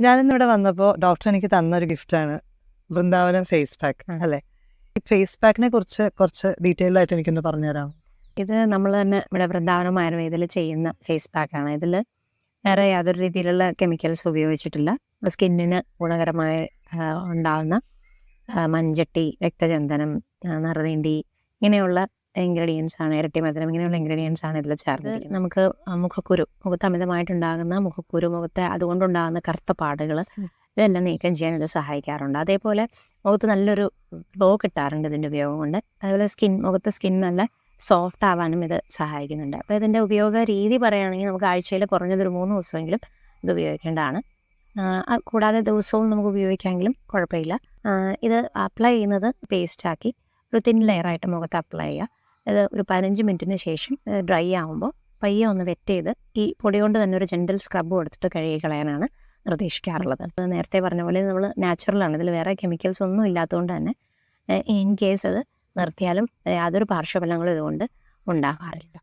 ഞാനിന്നിവിടെ വന്നപ്പോൾ ഡോക്ടർ എനിക്ക് തന്നൊരു ഗിഫ്റ്റാണ് വൃന്ദാവനം ഫേസ് പാക്ക് അല്ലെ? ഈ ഫേസ് പാക്കിനെ കുറിച്ച് കുറച്ച് ഡീറ്റെയിൽ ആയിട്ട് എനിക്കൊന്ന് പറഞ്ഞുതരാം ഇത് നമ്മൾ തന്നെ ഇവിടെ വൃന്ദാവനം ആയുർവേദത്തിൽ ചെയ്യുന്ന ഫേസ് പാക്കാണ് ഇതിൽ വേറെ യാതൊരു രീതിയിലുള്ള കെമിക്കൽസ് ഉപയോഗിച്ചിട്ടില്ല. സ്കിന്നിന് ഗുണകരമായി ഉണ്ടാകുന്ന മഞ്ചട്ടി രക്തചന്ദനം ആ, ഇങ്ങനെയുള്ള ഇൻഗ്രീഡിയൻസ് ആണ് ഇരട്ടി മധുരം ഇങ്ങനെയുള്ള ഇൻഗ്രീഡിയൻസ് ആണ് ഇതിൽ ചേർന്നത് നമുക്ക് മുഖക്കുരു മുഖത്ത് അമിതമായിട്ടുണ്ടാകുന്ന മുഖക്കുരു മുഖത്തെ അതുകൊണ്ടുണ്ടാകുന്ന കറുത്ത പാടുകൾ ഇതെല്ലാം നീക്കം ചെയ്യാൻ ഇത് സഹായിക്കാറുണ്ട്. അതേപോലെ മുഖത്ത് നല്ലൊരു ഗ്ലോ കിട്ടാറുണ്ട് ഇതിന്റെ ഉപയോഗം കൊണ്ട്. അതുപോലെ സ്കിൻ മുഖത്ത് സ്കിൻ നല്ല സോഫ്റ്റ് ആവാനും ഇത് സഹായിക്കുന്നുണ്ട്. അപ്പോൾ ഇതിന്റെ ഉപയോഗ രീതി പറയുകയാണെങ്കിൽ നമുക്ക് ആഴ്ചയിൽ കുറഞ്ഞതൊരു മൂന്ന് ദിവസമെങ്കിലും ഇത് ഉപയോഗിക്കേണ്ടതാണ്. കൂടാതെ ദിവസവും നമുക്ക് ഉപയോഗിക്കാമെങ്കിലും കുഴപ്പമില്ല. ഇത് അപ്ലൈ ചെയ്യുന്നത് പേസ്റ്റാക്കി ഒരു തിൻ ലെയറായിട്ട് മുഖത്ത് അപ്ലൈ ചെയ്യുക. ഇത് ഒരു പതിനഞ്ച് മിനിറ്റിന് ശേഷം ഡ്രൈ ആകുമ്പോൾ പയ്യെ ഒന്ന് വെറ്റ് ചെയ്ത് ഈ പൊടി കൊണ്ട് തന്നെ ഒരു ജെന്റൽ സ്ക്രബ് കൊടുത്തിട്ട് കഴുകി കളയാനാണ് നിർദ്ദേശിക്കാറുള്ളത്. അത് നേരത്തെ പറഞ്ഞ പോലെ നമ്മൾ നാച്ചുറലാണ് ഇതിൽ വേറെ കെമിക്കൽസ് ഒന്നും ഇല്ലാത്തതുകൊണ്ട് തന്നെ ഇൻ കേസ് അത് നിർത്തിയാലും യാതൊരു പാർശ്വഫലങ്ങളും ഇതുകൊണ്ട് ഉണ്ടാകാറില്ല.